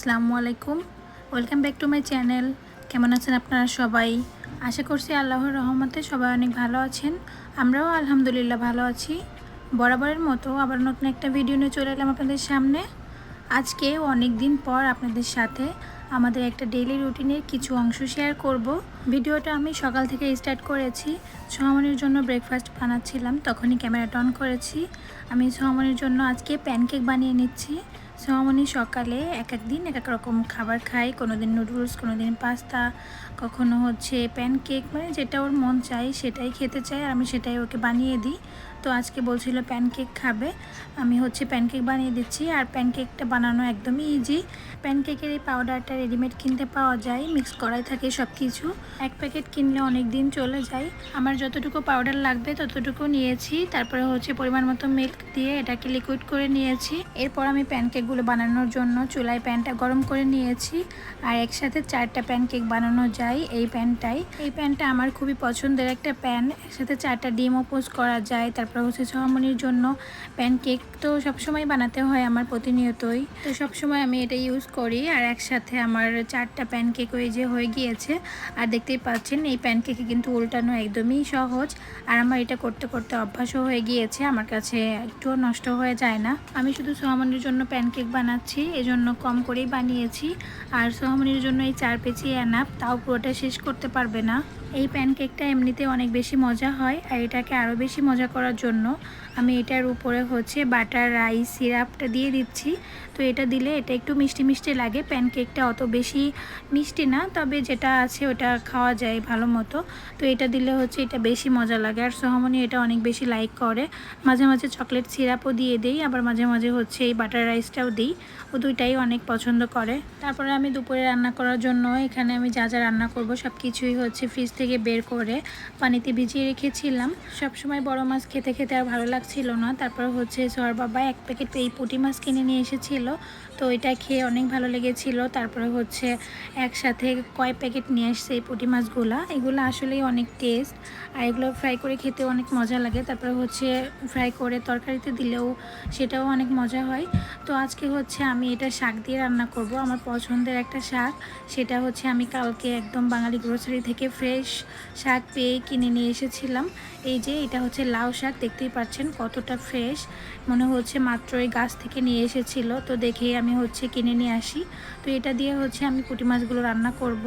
আসসালামু আলাইকুম। Welcome back to my channel কেমন আছেন আপনারা সবাই? আশা করছি আল্লাহর রহমতে সবাই অনেক ভালো আছেন। আমরাও আলহামদুলিল্লাহ ভালো আছি। বরাবরের মতো আবার নতুন একটা ভিডিও নিয়ে চলে এলাম আপনাদের সামনে। আজকে অনেক দিন পর আপনাদের সাথে আমাদের একটা ডেইলি রুটিনের কিছু অংশ শেয়ার করব। ভিডিওটা আমি সকাল থেকে স্টার্ট করেছি। সোহামনির জন্য ব্রেকফাস্ট বানাচ্ছিলাম, তখনই ক্যামেরাটা অন করেছি। আমি সোহামনির জন্য আজকে প্যানকেক বানিয়ে নিচ্ছি। সোহামনি সকালে এক এক দিন এক এক রকম খাবার খায় কোনো দিন নুডলস কোনো দিন পাস্তা কখনো হচ্ছে প্যানকেক মানে যেটা ওর মন চায় সেটাই খেতে চায় আমি সেটাই ওকে বানিয়ে দিই। তো আজকে বলছিল প্যানকেক খাবে। আমি হচ্ছে প্যানকেক বানিয়ে দিচ্ছি আর প্যানকেকটা বানানো একদমই ইজি প্যানকেকের এই পাউডারটা রেডিমেড কিনতে পাওয়া যায় মিক্স করাই থাকে সব কিছু এক প্যাকেট কিনলে অনেক দিন চলে যায়। আমার যতটুকু পাউডার লাগবে ততটুকু নিয়েছি, তারপরে হচ্ছে পরিমাণ মতো মিল্ক দিয়ে এটাকে লিকুইড করে নিয়েছি। এরপর আমি প্যানকেকগুলো বানানোর জন্য চুলায় প্যানটা গরম করে নিয়েছি আর একসাথে চারটা প্যানকেক বানানো যায় এই প্যানটাই। এই প্যানটা আমার খুবই পছন্দের একটা প্যান। একসাথে চারটা ডিমও পোস্ট করা যায়, তারপর হচ্ছে ছহামনির জন্য প্যানকেক তো সবসময় বানাতে হয় আমার প্রতিনিয়তই। তো সবসময় আমি এটা ইউজ করি আর একসাথে আমার চারটা প্যানকেক ওই যে হয়ে গিয়েছে। আর দেখতেই পাচ্ছেন এই প্যানকেকে কিন্তু উল্টানো একদমই সহজ। আর আমার এটা করতে করতে অভ্যাসও হয়ে গিয়েছে, আমার কাছে একটুও নষ্ট হয়ে যায় না। আমি শুধু সোহামনির জন্য প্যানকেক বানাচ্ছি, এজন্য কম করেই বানিয়েছি। আর সোহামনির জন্য এই চার পেঁচি অ্যানাপ তাও পুরোটা শেষ করতে পারবে না। এই প্যানকেকটা এমনিতে অনেক বেশি মজা হয় আর এটাকে আরও বেশি মজা করার জন্য আমি এটার উপরে হচ্ছে বাটার রাইস সিরাপটা দিয়ে দিচ্ছি। তো এটা দিলে এটা একটু মিষ্টি মিষ্টি লাগে। প্যানকেকটা অত বেশি মিষ্টি না, তবে যেটা আছে ওটা খাওয়া যায় ভালো মতো। তো এটা দিলে হচ্ছে এটা বেশি মজা লাগে। আর সোহামনি এটা অনেক বেশি লাইক করে। মাঝে মাঝে চকলেট সিরাপও দিয়ে দিই, আবার মাঝে মাঝে হচ্ছে এই বাটার রাইসটাও দিই। ও দুইটাই অনেক পছন্দ করে। তারপরে আমি দুপুরে রান্না করার জন্য এখানে আমি যা যা রান্না করব সব কিছুই হচ্ছে ফ্রিজ থেকে বের করে পানিতে ভিজিয়ে রেখেছিলাম। সবসময় বড় মাছ খেতে খেতে আর ভালো লাগছিল না। তারপর হচ্ছে সোয়ার বাবা এক প্যাকেট এই পুঁটি মাছ কিনে নিয়ে এসেছিল। তো এটা খেয়ে অনেক ভালো লেগেছিল। তারপরে হচ্ছে একসাথে কয় প্যাকেট নিয়ে আসছে এই পুঁটি মাছগুলা। এগুলো আসলেই অনেক টেস্ট আর এগুলো ফ্রাই করে খেতে অনেক মজা লাগে। তারপরে হচ্ছে ফ্রাই করে তরকারিতে দিলেও সেটাও অনেক মজা হয়। তো আজকে হচ্ছে আমি এটা শাক দিয়ে রান্না করব। আমার পছন্দের একটা শাক। সেটা হচ্ছে আমি কালকে একদম বাঙালি গ্রোসারি থেকে ফ্রেশ শাক পেয়ে কিনে নিয়ে এসেছিলাম। এই যে এটা হচ্ছে লাউ শাক, দেখতেই পাচ্ছেন। কতটা ফ্রেশ মনে হচ্ছে মাত্র এই গাছ থেকে নিয়ে এসেছিল। তো দেখেই আমি হচ্ছে কিনে নিয়ে আসি। তো এটা দিয়ে হচ্ছে আমি পুঁটি মাছগুলো রান্না করব।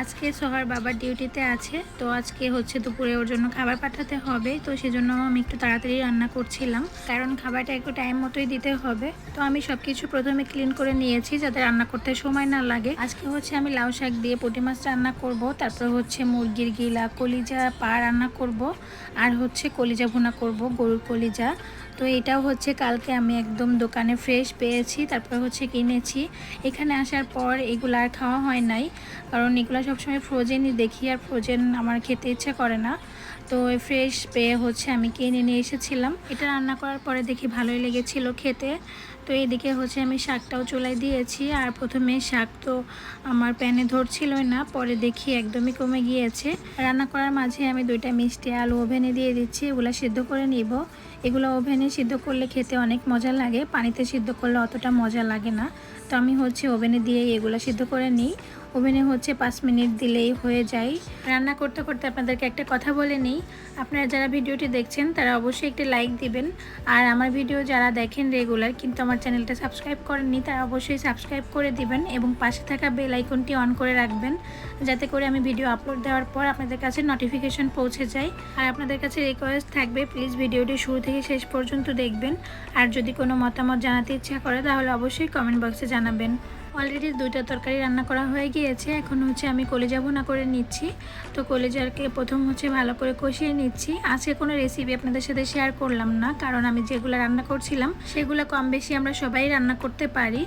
আজকে সোহার বাবার ডিউটিতে আছে, তো আজকে হচ্ছে দুপুরে ওর জন্য খাবার পাঠাতে হবে, তো সেজন্য আমি একটু তাড়াতাড়ি রান্না করছিলাম। কারণ খাবারটা একটু টাইম মতোই দিতে হবে, তো আমি সব কিছু প্রথমে ক্লিন করে নিয়েছি যাতে রান্না করতে সময় না লাগে। আজকে হচ্ছে আমি লাউ শাক দিয়ে পুঁটি মাছ রান্না করব, তারপর হচ্ছে মুরগির গিলা, কলিজা পা রান্না করব, আর হচ্ছে কলিজা ভুনা করব, গরুর কলিজা। তো এটাও হচ্ছে কালকে আমি একদম দোকানে ফ্রেশ পেয়েছি, তারপর হচ্ছে কিনেছি। এখানে আসার পর এগুলো আর খাওয়া হয় নাই, কারণ এগুলো সবসময় ফ্রোজেনই দেখি আর ফ্রোজেন আমার খেতে ইচ্ছে করে না। তো ফ্রেশ পেয়ে হচ্ছে আমি কিনে নিয়ে এসেছিলাম। এটা রান্না করার পরে দেখি ভালোই লেগেছিল খেতে। তো এদিকে হচ্ছে আমি শাকটাও চুলাই দিয়েছি আর প্রথমে শাক তো আমার প্যানে ধরছিলই না, পরে দেখি একদমই কমে গিয়েছে। রান্না করার মাঝে আমি দুইটা মিষ্টি আলু ওভেনে দিয়ে দিচ্ছি, এগুলো সিদ্ধ করে নিব। এগুলো ওভেনে সিদ্ধ করলে খেতে অনেক মজা লাগে, পানিতে সিদ্ধ করলে অতটা মজা লাগে না। তো আমি হচ্ছে ওভেনে দিয়ে এগুলো সিদ্ধ করে নিই। ওভেনে হচ্ছে পাঁচ মিনিট দিলেই হয়ে যায়। রান্না করতে করতে আপনাদেরকে একটা কথা বলে নিই। আপনারা যারা ভিডিওটি দেখছেন, তারা অবশ্যই একটি লাইক দিবেন। আর আমার ভিডিও যারা দেখেন রেগুলার কিন্তু আমার চ্যানেলটা সাবস্ক্রাইব করেননি, তারা অবশ্যই সাবস্ক্রাইব করে দিবেন এবং পাশে থাকা বেল আইকনটি অন করে রাখবেন, যাতে করে আমি ভিডিও আপলোড দেওয়ার পর আপনাদের কাছে নোটিফিকেশন পৌঁছে যায়। আর আপনাদের কাছে রিকোয়েস্ট থাকবে প্লিজ ভিডিওটি শুরু থেকে শেষ পর্যন্ত দেখবেন। আর যদি কোনো মতামত জানাতে ইচ্ছা করে, তাহলে অবশ্যই কমেন্ট বক্সে জানাবেন। অলরেডি দুইটা তরকারি রান্না করা হয়ে গিয়েছে। এখন হচ্ছে আমি কলেজা ভুনা করে নিচ্ছি। তো কলেজারকে প্রথম হচ্ছে ভালো করে কষিয়ে নিচ্ছি। আজকে কোনো রেসিপি আপনাদের সাথে শেয়ার করলাম না, কারণ আমি যেগুলো রান্না করছিলাম, সেগুলো কম বেশি আমরা সবাই রান্না করতে পারি।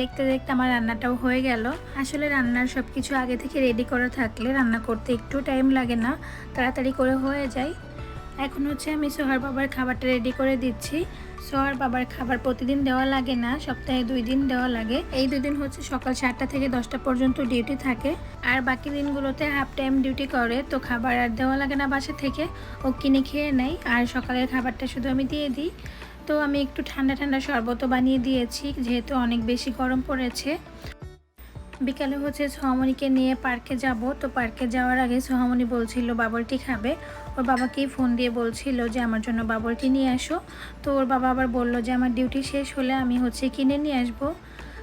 দেখতে দেখতে আমার রান্নাটাও হয়ে গেল। আসলে রান্নার সব কিছু আগে থেকে রেডি করা থাকলে রান্না করতে একটু টাইম লাগে না, তাড়াতাড়ি করে হয়ে যায়। এখন হচ্ছে আমি সোহার বাবার খাবারটা রেডি করে দিচ্ছি। সোহার বাবার খাবার প্রতিদিন দেওয়া লাগে না, সপ্তাহে দুই দিন দেওয়া লাগে। এই দুই দিন হচ্ছে সকাল সাতটা থেকে দশটা পর্যন্ত ডিউটি থাকে। আর বাকি দিনগুলোতে হাফ টাইম ডিউটি করে, তো খাবার আর দেওয়া লাগে না বাসা থেকে। ও কিনে খেয়ে নেয়, আর সকালের খাবারটা শুধু আমি দিয়ে দিই। তো আমি একটু ঠান্ডা ঠান্ডা শরবতও বানিয়ে দিয়েছি, যেহেতু অনেক বেশি গরম পড়েছে। বিকালে হচ্ছে সোহামণিকে নিয়ে পার্কে যাব। তো পার্কে যাওয়ার আগে সোহামণি বলছিল, বাবলটি খাবে? ওর বাবাকেই ফোন দিয়ে বলছিল যে, আমার জন্য বাবলটি নিয়ে আসো। তো ওর বাবা আবার বলল যে, আমার ডিউটি শেষ হলে আমি হচ্ছে কিনে নিয়ে আসব।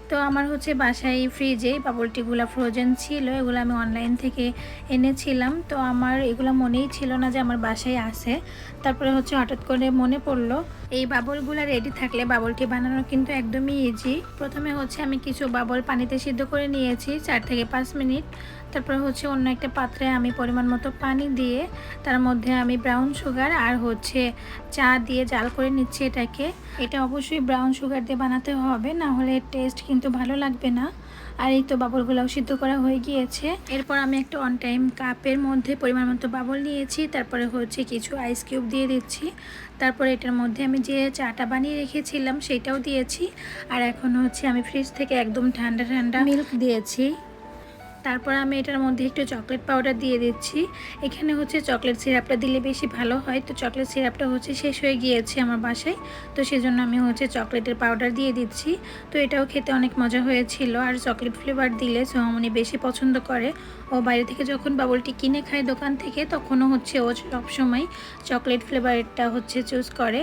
তো আমার হচ্ছে বাসায় ফ্রিজে বাবলটিগুলো ফ্রোজেন ছিল, এগুলো আমি অনলাইন থেকে এনেছিলাম। তো আমার এগুলো মনেই ছিল না যে আমার বাসায় আছে। তারপরে হচ্ছে হঠাৎ করে মনে পড়ল, এই বাবলগুলো রেডি থাকলে বাবলটি বানানো কিন্তু একদমই ইজি প্রথমে হচ্ছে আমি কিছু বাবল পানিতে সিদ্ধ করে নিয়েছি, চার থেকে পাঁচ মিনিট। তারপরে হচ্ছে অন্য একটা পাত্রে আমি পরিমাণ মতো পানি দিয়ে তার মধ্যে আমি ব্রাউন সুগার আর হচ্ছে চা দিয়ে জাল করে নিচ্ছি এটাকে। এটা অবশ্যই ব্রাউন সুগার দিয়ে বানাতে হবে, না হলে টেস্ট কিন্তু ভালো লাগবে না। আর এই তো বাবলগুলোও সিদ্ধ করা হয়ে গিয়েছে। এরপর আমি একটা অন টাইম কাপের মধ্যে পরিমাণ মতো বাবল নিয়েছি, তারপরে হচ্ছে কিছু আইস কিউব দিয়ে দিচ্ছি। তারপরে এটার মধ্যে আমি যে চাটা বানিয়ে রেখেছিলাম সেটাও দিয়েছি। আর এখন হচ্ছে আমি ফ্রিজ থেকে একদম ঠান্ডা ঠান্ডা মিল্ক দিয়েছি। তারপর আমি এটার মধ্যে একটু চকলেট পাউডার দিয়ে দিচ্ছি। এখানে হচ্ছে চকলেট সিরাপটা দিলে বেশি ভালো হয়। তো চকলেট সিরাপটা হচ্ছে শেষ হয়ে গিয়েছে আমার বাসায়। তো সেজন্য আমি হচ্ছে চকলেটের পাউডার দিয়ে দিচ্ছি। তো এটাও খেতে অনেক মজা হয়েছিল। আর চকলেট ফ্লেভার দিলে সোহামনি বেশি পছন্দ করে। ও বাইরে থেকে যখন বাবলটি কিনে খায় দোকান থেকে, তখনও হচ্ছে ও সবসময় চকলেট ফ্লেভারটা হচ্ছে চুজ করে।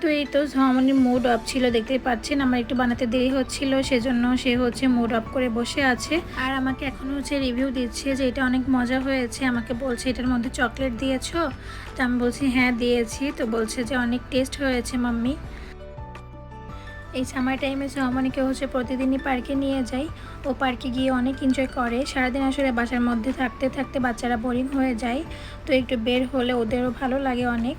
তো এই তো সোহামনির মুড অফ ছিল, দেখতেই পাচ্ছেন। আমার একটু বানাতে দেরি হচ্ছিল, সেজন্য সে হচ্ছে মুড অফ করে বসে আছে। আর আমাকে এখনও হচ্ছে রিভিউ দিচ্ছে যে এটা অনেক মজা হয়েছে। আমাকে বলছে, এটার মধ্যে চকলেট দিয়েছ? তো আমি বলছি হ্যাঁ দিয়েছি। তো বলছে যে, অনেক টেস্ট হয়েছে, মাম্মি। এই সামার টাইমে সোহামণিকে হচ্ছে প্রতিদিনই পার্কে নিয়ে যাই। ও পার্কে গিয়ে অনেক এনজয় করে। সারাদিন আসলে বাসার মধ্যে থাকতে থাকতে বাচ্চারা বোরিং হয়ে যায়। তো একটু বের হলে ওদেরও ভালো লাগে অনেক।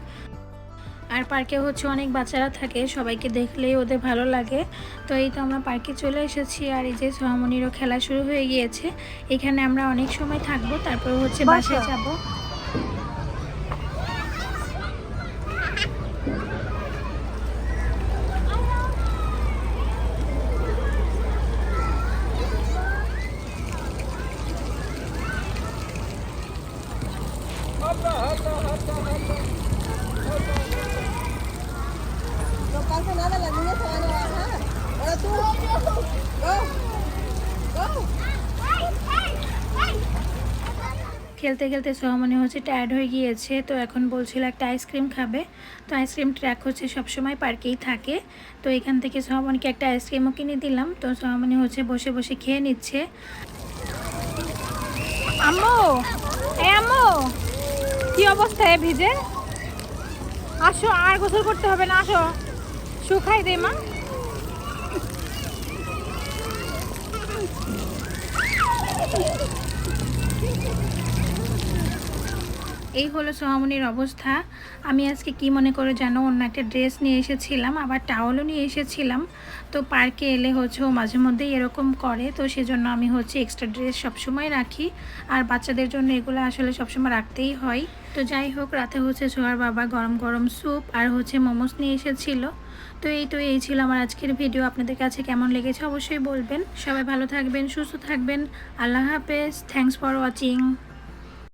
আর পার্কে হচ্ছে অনেক বাচ্চারা থাকে সবাইকে দেখলেই ওদের ভালো লাগে। তো এই তো আমরা পার্কে চলে এসেছি আর এই যে সোহামণিরও খেলা শুরু হয়ে গিয়েছে। এখানে আমরা অনেক সময় থাকব তারপর হচ্ছে বাসায় যাব। খেলতে খেলতে সোহামনি হচ্ছে টায়ার্ড হয়ে গিয়েছে, তো এখন বলছিল একটা আইসক্রিম খাবে। তো আইসক্রিম ট্র্যাক হচ্ছে সবসময় পার্কেই থাকে। তো এখান থেকে সোহামনিকে একটা আইসক্রিমও কিনে দিলাম। তো সোহামনি হচ্ছে বসে বসে খেয়ে নিচ্ছে। আম্মু! এ আম্মু! কি অবস্থা এ ভিজে? আসো, আর গোসল করতে হবে না, আসো। শুকাই দে, মা। এই হলো সোহামনির অবস্থা। আমি আজকে কি মনে করে জানো অন্য একটা ড্রেস নিয়ে এসেছিলাম, আবার টাওয়ালও নিয়ে এসেছিলাম। তো পার্কে এলে হচ্ছে ও মাঝে মধ্যেই এরকম করে, তো সেজন্য আমি হচ্ছে এক্সট্রা ড্রেস সবসময় রাখি। আর বাচ্চাদের জন্য এগুলো আসলে সবসময় রাখতেই হয়। তো যাই হোক, রাতে হচ্ছে সোহার বাবা গরম গরম স্যুপ আর হচ্ছে মোমোস নিয়ে এসেছিল। তো এই তো এই ছিল আমার আজকের ভিডিও আপনাদের কাছে কেমন লেগেছে অবশ্যই বলবেন। সবাই ভালো থাকবেন, সুস্থ থাকবেন। আল্লাহ হাফেজ। Thanks for watching